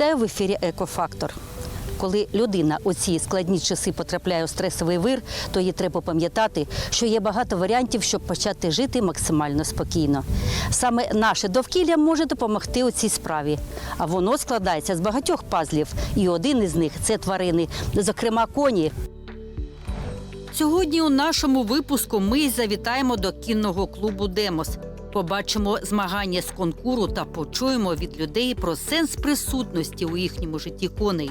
Вітаю в ефірі Екофактор. Коли людина у ці складні часи потрапляє у стресовий вир, то їй треба пам'ятати, що є багато варіантів, щоб почати жити максимально спокійно. Саме наше довкілля може допомогти у цій справі. А воно складається з багатьох пазлів, і один із них це тварини, зокрема коні. Сьогодні у нашому випуску ми завітаємо до кінного клубу Демос. Побачимо змагання з конкуру та почуємо від людей про сенс присутності у їхньому житті коней.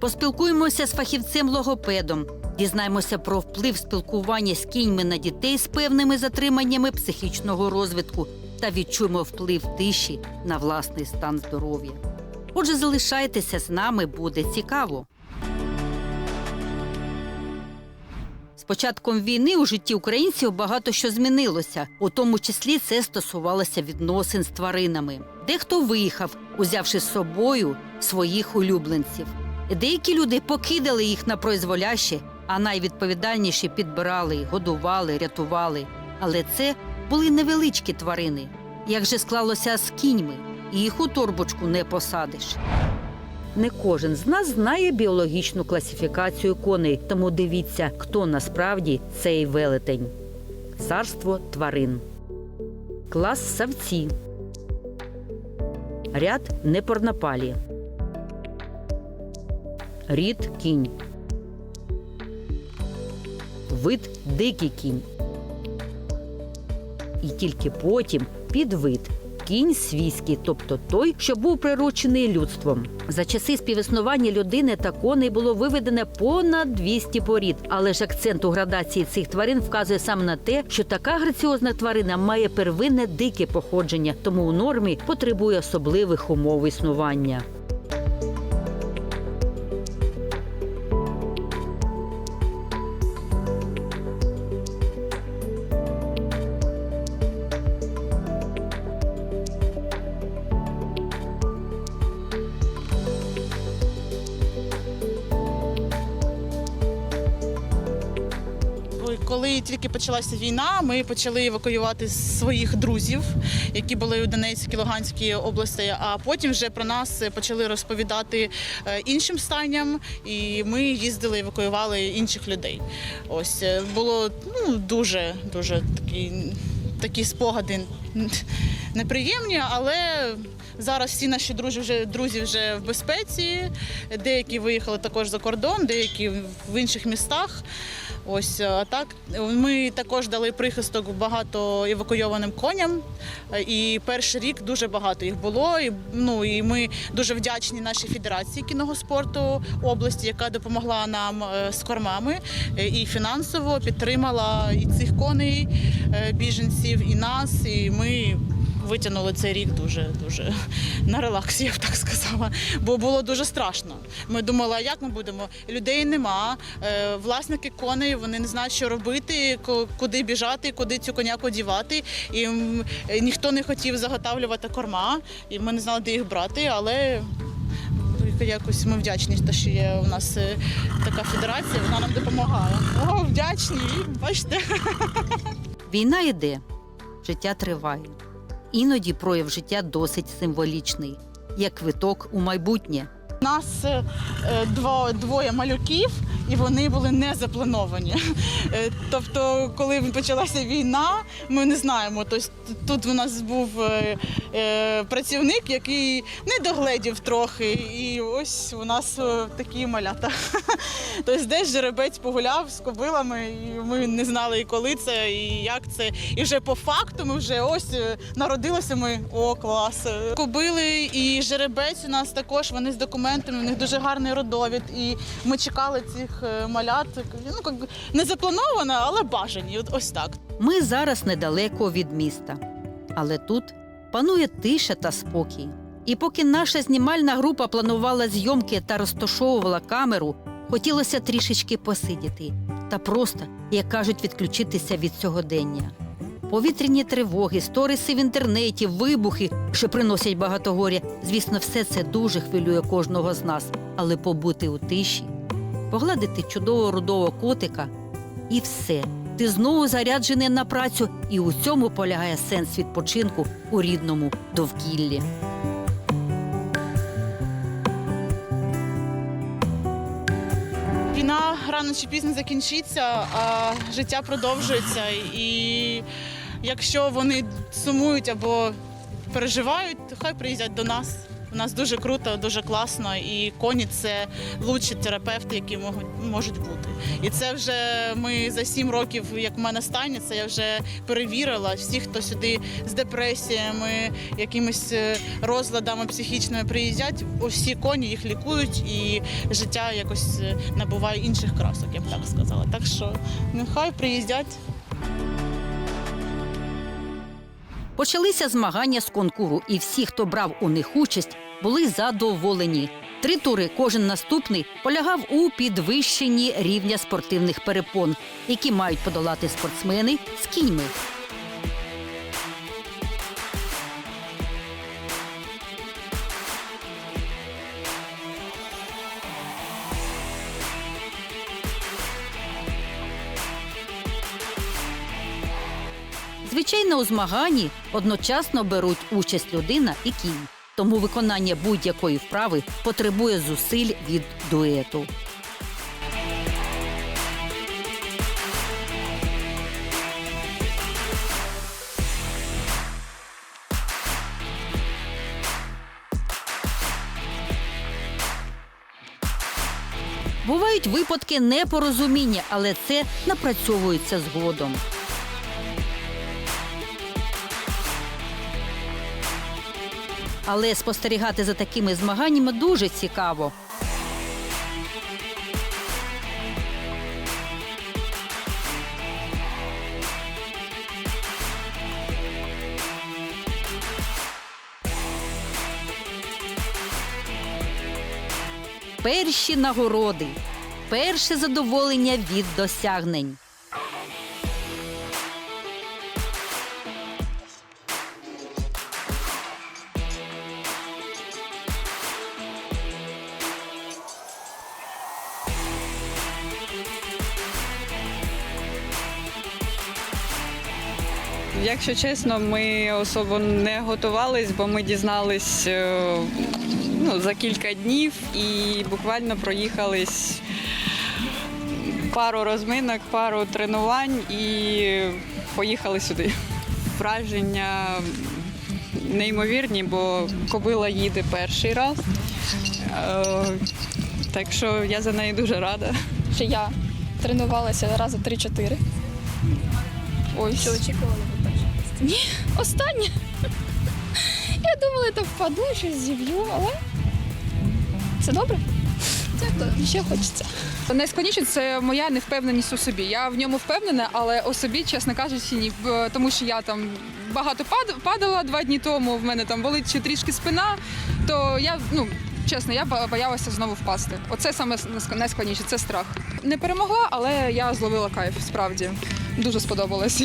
Поспілкуємося з фахівцем-логопедом, дізнаємося про вплив спілкування з кіньми на дітей з певними затриманнями психічного розвитку та відчуємо вплив тиші на власний стан здоров'я. Отже, залишайтеся з нами, буде цікаво. Початком війни у житті українців багато що змінилося. У тому числі це стосувалося відносин з тваринами. Дехто виїхав, узявши з собою своїх улюбленців. Деякі люди покидали їх на произволяще, а найвідповідальніші підбирали, годували, рятували. Але це були невеличкі тварини. Як же склалося з кіньми, їх у торбочку не посадиш. Не кожен з нас знає біологічну класифікацію коней, тому дивіться, хто насправді цей велетень. Царство тварин. Клас савці. Ряд непорнопалі. Рід кінь. Вид дикий кінь. І тільки потім підвид кінь свійський, тобто той, що був приручений людством. За часи співіснування людини та коней було виведено понад 200 порід, але ж акцент у градації цих тварин вказує саме на те, що така граціозна тварина має первинне дике походження, тому у нормі потребує особливих умов існування. Коли тільки почалася війна, ми почали евакуювати своїх друзів, які були у Донецькій Луганській області. А потім вже про нас почали розповідати е, іншим станням, і ми їздили, евакуювали інших людей. Ось е, було ну дуже дуже такі, такі спогади неприємні, але. Зараз всі наші друзі вже друзі вже в безпеці. Деякі виїхали також за кордон, деякі в інших містах. Ось а так. Ми також дали прихисток багато евакуйованим коням. І перший рік дуже багато їх було. І, ну, і ми дуже вдячні нашій федерації кінного спорту області, яка допомогла нам е, з кормами е, і фінансово підтримала і цих коней, е, біженців, і нас. І ми витягнули цей рік дуже дуже на релаксі, я б так сказала. Бо було дуже страшно. Ми думали, а як ми будемо? Людей нема. е, Власники коней вони не знають, що робити, куди біжати, куди цю коняку дівати. І е, ніхто не хотів заготавлювати корма, і ми не знали, де їх брати, але. Якось ми вдячні, те, що є у нас е, така федерація, вона нам допомагає. О, вдячні, бачите. Війна йде, життя триває. Іноді прояв життя досить символічний, як квиток у майбутнє. Нас е, е, дво, двоє малюків, і вони були не заплановані. Е, Тобто, коли почалася війна, ми не знаємо. Тобто, тут у нас був працівник, який не догледів трохи, і ось у нас такі малята. Тобто, десь жеребець погуляв з кобилами, і ми не знали, і коли це, і як це. І вже по факту ми вже ось народилися ми. О, клас. Кобили і жеребець у нас також вони з документами, у них дуже гарний родовід. І ми чекали цих е, малят. Ну, як не заплановано, але бажані. От ось так. Ми зараз недалеко від міста, але тут панує тиша та спокій. І поки наша знімальна група планувала зйомки та розташовувала камеру, хотілося трішечки посидіти та просто, як кажуть, відключитися від сьогодення повітряні тривоги, сториси в інтернеті, вибухи, що приносять багато горя. Звісно, все це дуже хвилює кожного з нас, але побути у тиші, погладити чудового рудого котика і все. Ти знову заряджений на працю, і у цьому полягає сенс відпочинку у рідному довкіллі. Війна рано чи пізно закінчиться, а життя продовжується і якщо вони сумують або переживають, то хай приїздять до нас. У нас дуже круто, дуже класно, і коні це лучші терапевти, які можуть, можуть бути. І це вже ми за сім років, як в мене це я вже перевірила. Всі, хто сюди з депресіями, якимись е, розладами психічними приїздять, усі коні їх лікують, і життя якось е, набуває інших красок, я б так сказала. Так що нехай приїздять. Почалися змагання з конкуру, і всі, хто брав у них участь, були задоволені. Три тури, кожен наступний, полягав у підвищенні рівня спортивних перепон, які мають подолати спортсмени з кіньми. Звичайно, у змаганні одночасно беруть участь людина і кінь. Тому виконання будь-якої вправи потребує зусиль від дуету. Бувають випадки непорозуміння, але це напрацьовується згодом. Але спостерігати за такими змаганнями дуже цікаво. Перші нагороди, перше задоволення від досягнень. Чесно, ми особо не готувались, бо ми дізнались е, ну, за кілька днів і буквально проїхались пару розминок, пару тренувань і поїхали сюди. Враження неймовірні, бо кобила їде перший раз. Е, Так що я за неї дуже рада. що я тренувалася рази 3-4. Ось. Що очікували? Ні, останнє. Я думала, я впаду, щось зіб'ю, але все добре. Дякую, ще хочеться. Найскладніше це моя невпевненість у собі. Я в ньому впевнена, але у собі, чесно кажучи, ні. Тому що я там багато пад- падала два дні тому, в мене там болить ще трішки спина, то я, ну, чесно, я боялася знову впасти. Оце саме найскладніше, це страх. Не перемогла, але я зловила кайф, справді. Дуже сподобалось.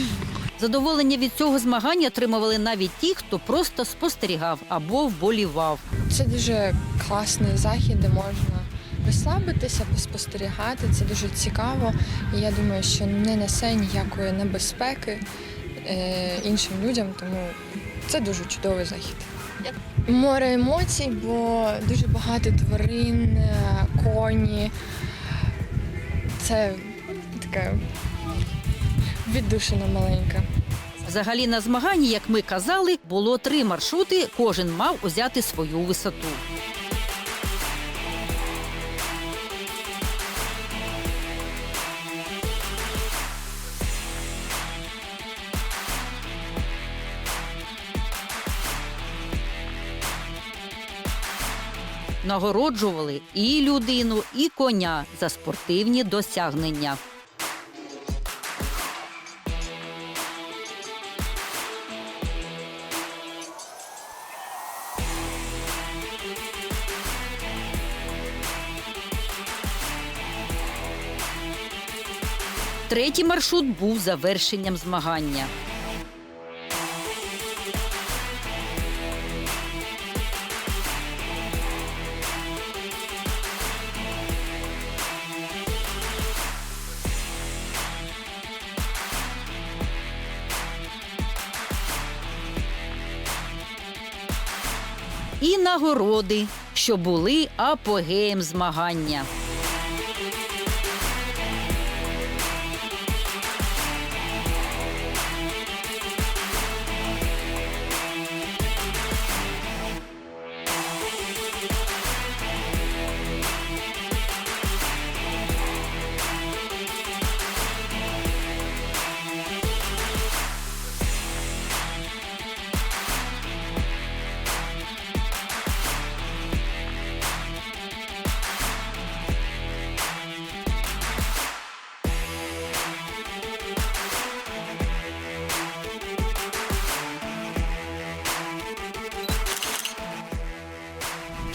Задоволення від цього змагання отримували навіть ті, хто просто спостерігав або вболівав. Це дуже класний захід, де можна розслабитися, поспостерігати. Це дуже цікаво. І я думаю, що не несе ніякої небезпеки е, іншим людям, тому це дуже чудовий захід. Море емоцій, бо дуже багато тварин, е, коні. Це таке віддушина маленька. Взагалі на змаганні, як ми казали, було три маршрути. Кожен мав узяти свою висоту. Нагороджували і людину, і коня за спортивні досягнення. Третій маршрут був завершенням змагання. І нагороди, що були апогеєм змагання.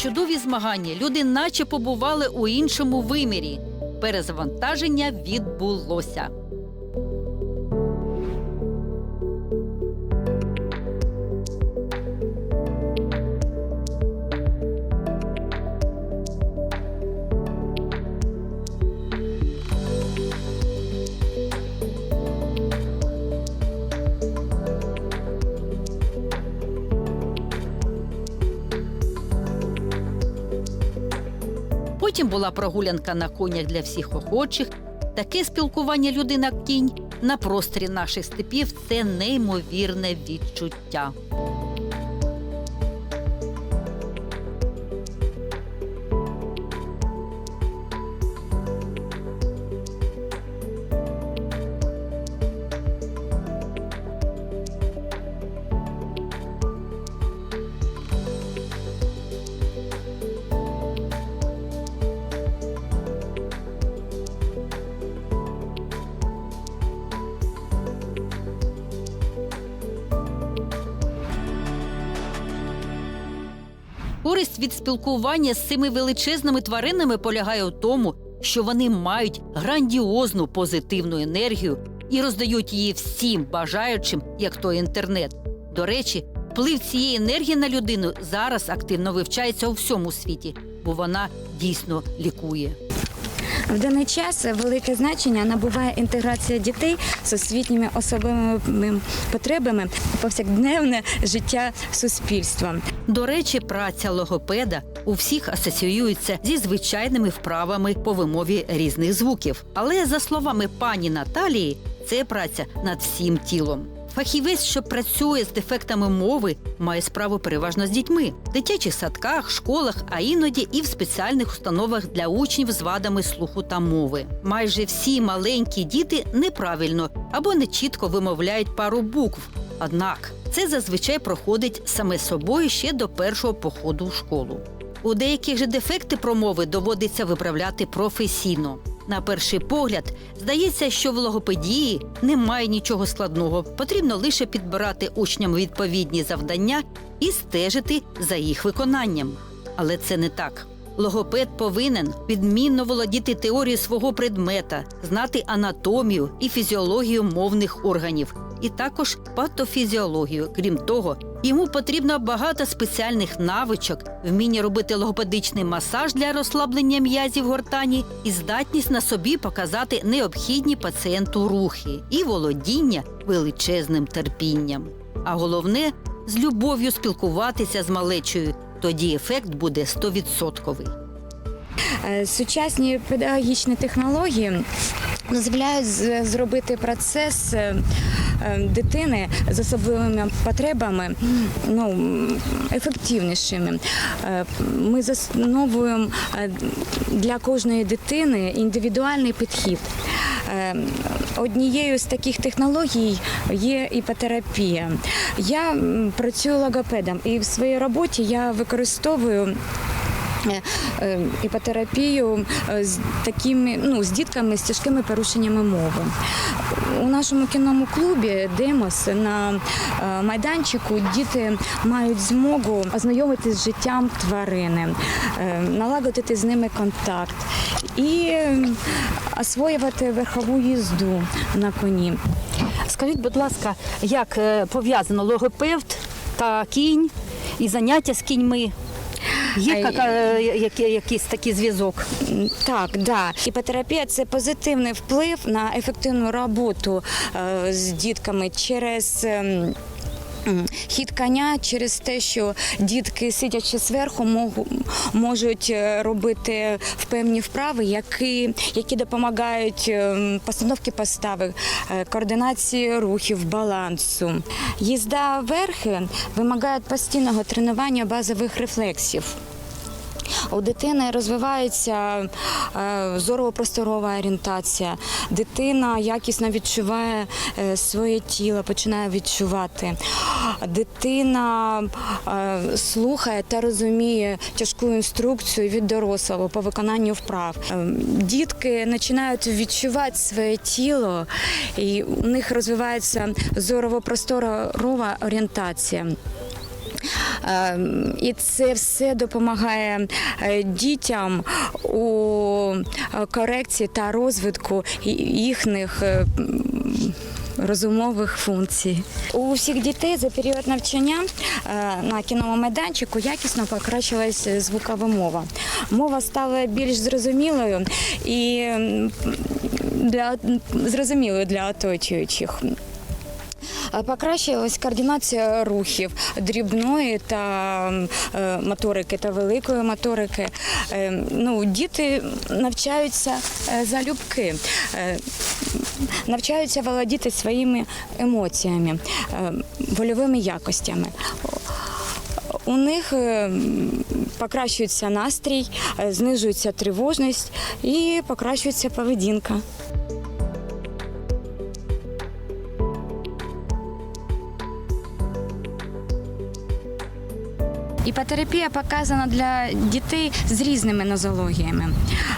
Чудові змагання люди наче побували у іншому вимірі. Перезавантаження відбулося. Потім була прогулянка на конях для всіх охочих. Таке спілкування людина кінь на просторі наших степів це неймовірне відчуття. Користь від спілкування з цими величезними тваринами полягає у тому, що вони мають грандіозну позитивну енергію і роздають її всім бажаючим, як той інтернет. До речі, вплив цієї енергії на людину зараз активно вивчається у всьому світі, бо вона дійсно лікує. В даний час велике значення набуває інтеграція дітей з освітніми особливими потребами повсякденне життя суспільства. До речі, праця логопеда у всіх асоціюється зі звичайними вправами по вимові різних звуків. Але за словами пані Наталії, це праця над всім тілом. Фахівець, що працює з дефектами мови, має справу переважно з дітьми в дитячих садках, школах, а іноді і в спеціальних установах для учнів з вадами слуху та мови. Майже всі маленькі діти неправильно або нечітко вимовляють пару букв. Однак це зазвичай проходить саме собою ще до першого походу в школу. У деяких же дефекти промови доводиться виправляти професійно. На перший погляд, здається, що в логопедії немає нічого складного. Потрібно лише підбирати учням відповідні завдання і стежити за їх виконанням. Але це не так. Логопед повинен відмінно володіти теорією свого предмета, знати анатомію і фізіологію мовних органів, і також патофізіологію. Крім того, йому потрібно багато спеціальних навичок, вміння робити логопедичний масаж для розслаблення м'язів гортані і здатність на собі показати необхідні пацієнту рухи і володіння величезним терпінням. А головне з любов'ю спілкуватися з малечою. Тоді ефект буде 100%. Е, Сучасні педагогічні технології дозволяють зробити процес е, е, дитини з особливими потребами ну, ефективнішими. Е, Ми засновуємо для кожної дитини індивідуальний підхід. Однією з таких технологій є іпотерапія. Я працюю логопедом і в своїй роботі я використовую іпотерапію е, з такими ну з дітками з тяжкими порушеннями мови. У нашому кінному клубі Демос на е, майданчику діти мають змогу ознайомитися з життям тварини, е, налагодити з ними контакт і е, освоювати верхову їзду на коні. Скажіть, будь ласка, як е, пов'язано логопевт та кінь і заняття з кіньми? Є яка- е, які- якийсь такий зв'язок? Так, да. Іпотерапія це позитивний вплив на ефективну роботу е, з дітками через. Хід коня через те, що дітки, сидячи зверху, можуть е, робити певні вправи, які, які допомагають ем, постановки постави, е, координації рухів, балансу. Їзда верхи вимагає постійного тренування базових рефлексів. У дитини розвивається е, зорово-просторова орієнтація. Дитина якісно відчуває е, своє тіло, починає відчувати. Дитина е, слухає та розуміє тяжку інструкцію від дорослого по виконанню вправ. Дітки починають відчувати своє тіло, і у них розвивається зорово-просторова орієнтація. Е, І це все допомагає е, дітям у е, корекції та розвитку їхніх е, розумових функцій. У всіх дітей за період навчання на кіному майданчику якісно покращилась звукова мова. Мова стала більш зрозумілою і для зрозумілою для оточуючих. Е, Покращилась координація рухів дрібної та е, моторики та великої моторики. Е, Ну, діти навчаються залюбки, навчаються володіти своїми емоціями, вольовими якостями. У них покращується настрій, знижується тривожність і покращується поведінка. Іпотерапія показана для дітей з різними нозологіями.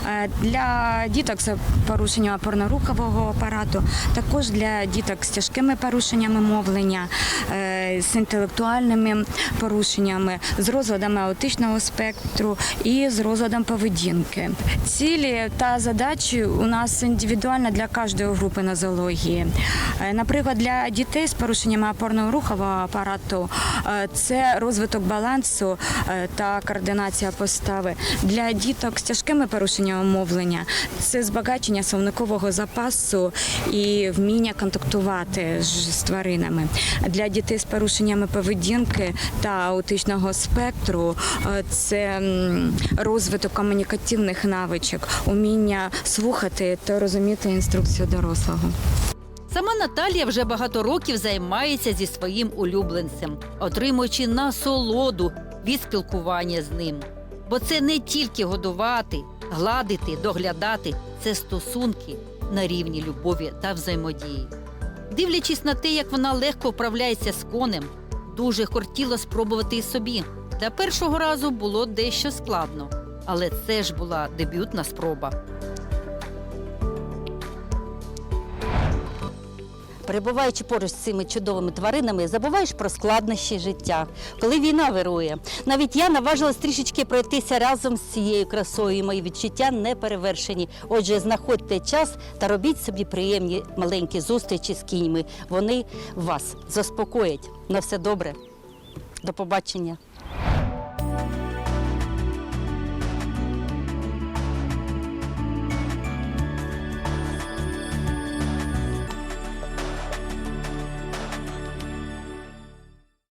Е, Для діток з порушенням опорно-рухового апарату, також для діток з тяжкими порушеннями мовлення, е, з інтелектуальними порушеннями, з розладами аутичного спектру і з розладом поведінки. Цілі та задачі у нас індивідуально для кожної групи нозології. Е, Наприклад, для дітей з порушеннями опорно-рухового апарату це розвиток балансу е, та координація постави. Для діток з тяжкими порушеннями мовлення це збагачення словникового запасу і вміння контактувати з з тваринами. Для дітей з порушеннями поведінки та аутичного спектру е, це розвиток комунікативних навичок, уміння слухати та розуміти інструкцію дорослого. Сама Наталія вже багато років займається зі своїм улюбленцем, отримуючи насолоду від спілкування з ним. Бо це не тільки годувати, гладити, доглядати це стосунки на рівні любові та взаємодії. Дивлячись на те, як вона легко вправляється з конем, дуже хотіла спробувати і собі. Та першого разу було дещо складно, але це ж була дебютна спроба. Перебуваючи поруч з цими чудовими тваринами, забуваєш про складнощі життя, коли війна вирує. Навіть я наважилась трішечки пройтися разом з цією красою. Мої відчуття не перевершені. Отже, знаходьте час та робіть собі приємні маленькі зустрічі з кіньми. Вони вас заспокоять. На все добре. До побачення.